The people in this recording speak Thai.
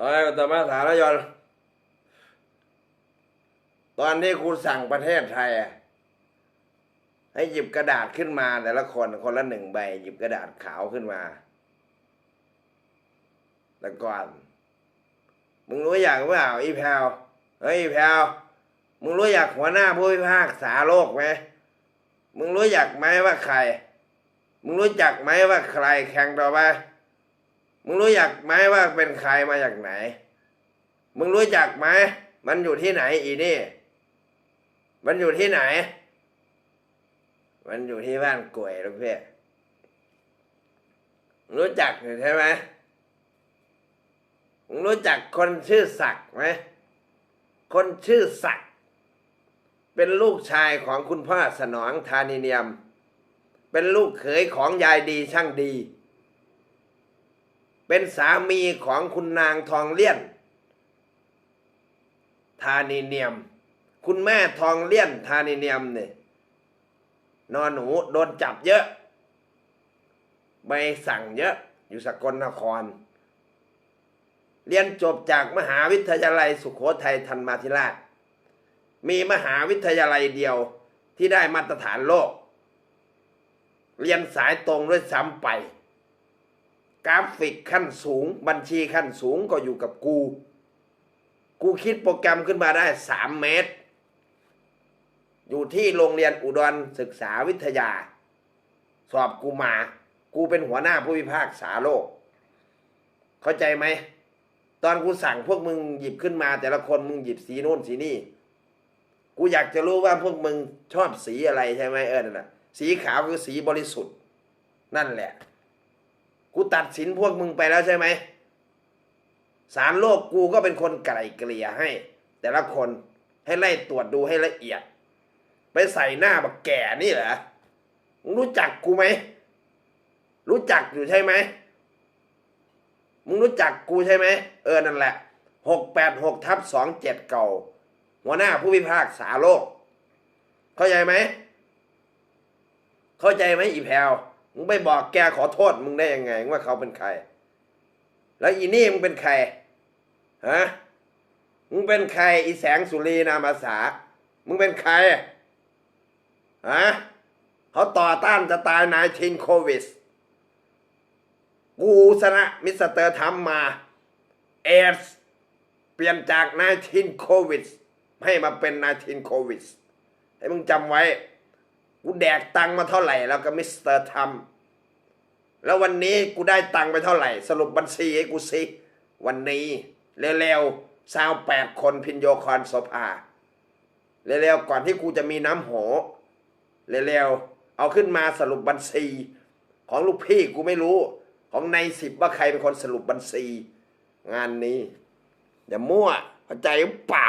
เอ้ยแต่มาสารยนตอนที่กูสั่งประเทศไทยให้หยิบกระดาษขึ้นมา แต่ละคนคนละหนึ่งใบ หยิบกระดาษขาวขึ้นมาแล้วก่อน มึงรู้อยากเปล่าอีแพลวเฮ้ยอีแพลวมึงรู้อยากหัวหน้าผู้พิพากษาโลกไหมมึงรู้อยากไหมว่าใคร มึงรู้จักไหมว่าใครแข่งต่อไป มึงรู้จักไหมว่าเป็นใครมาจากไหน มึงรู้จักไหมมันอยู่ที่ไหนอีนี่ มันอยู่ที่ไหน มันอยู่ที่บ้านกล้วยลูกพี่รู้จักอยู่ใช่ไหมมึงรู้จักคนชื่อศักดิ์ไหม คนชื่อศักดิ์เป็นลูกชายของคุณพ่อสนองธานิเนียม เป็นลูกเขยของยายดีช่างดี เป็นสามีของคุณนางทองเลี่ยน ธานีเนียม คุณแม่ทองเลี่ยน ธานีเนียมเนี่ยนอนหนูโดนจับเยอะใบสั่งเยอะ อยู่สกลนคร เรียนจบจากมหาวิทยาลัยสุขโขทัยธรรมาธิราช มีมหาวิทยาลัยเดียวที่ได้มาตรฐานโลก เรียนสายตรงด้วยซ้ำไป กราฟิกขั้นสูง บัญชีขั้นสูงก็อยู่กับกู กูคิดโปรแกรมขึ้นมาได้สามเมตร อยู่ที่โรงเรียนอุดรศึกษาวิทยา สอบกูมา กูเป็นหัวหน้าผู้พิพากษาโลก เข้าใจไหม ตอนกูสั่งพวกมึงหยิบขึ้นมา แต่ละคนมึงหยิบสีโน่นสีนี่ กูอยากจะรู้ว่าพวกมึงชอบสีอะไรใช่ไหมเออนั่นแหะสีขาวคือสีบริสุทธิ์ นั่นแหละ ตัดสินพวกมึงไปแล้วใช่ไหมสารโลกกูก็เป็นคนไกล่เกลี่ยให้ แต่ละคนให้ไล่ตรวจดูให้ละเอียด ไปใส่หน้าบักแก่นี่เหรอมึงรู้จักกูไหม รู้จักอยู่ใช่ไหมมึงรู้จักกูใช่ไหมเออนั่นแหละหกแปดหกทับสองเจ็ดเก่า หัวหน้าผู้พิพากษาโลก เข้าใจไหม เข้าใจไหมอีแพลว มึงไปบอกแกขอโทษมึงได้ยังไงว่าเขาเป็นใคร แล้วอีนี่มึงเป็นใครฮะมึงเป็นใครอีแสงสุรีนามาสา มึงเป็นใครฮะเขาต่อต้านจะตายนายทินโควิดกูชนะมิสเตอร์ทำมาเอสเปลี่ยนจากนายทินโควิดให้มาเป็นนายทินโควิดให้มึงจำไว้ กูแดกตังมาเท่าไหร่แล้วก็มิสเตอร์ทำแล้ววันนี้กูได้ตังไปเท่าไหร่ สรุปบัญชีให้กูสิวันนี้เร็วๆสาวแปดคนพินโยคอนโสภาเร็วๆก่อนที่กูจะมีน้ำโหเร็วๆเอาขึ้นมาสรุปบัญชี ของลูกพี่กูไม่รู้ ของในสิบว่าใครเป็นคนสรุปบัญชี งานนี้ อย่ามั่วเข้าใจหรือเปล่า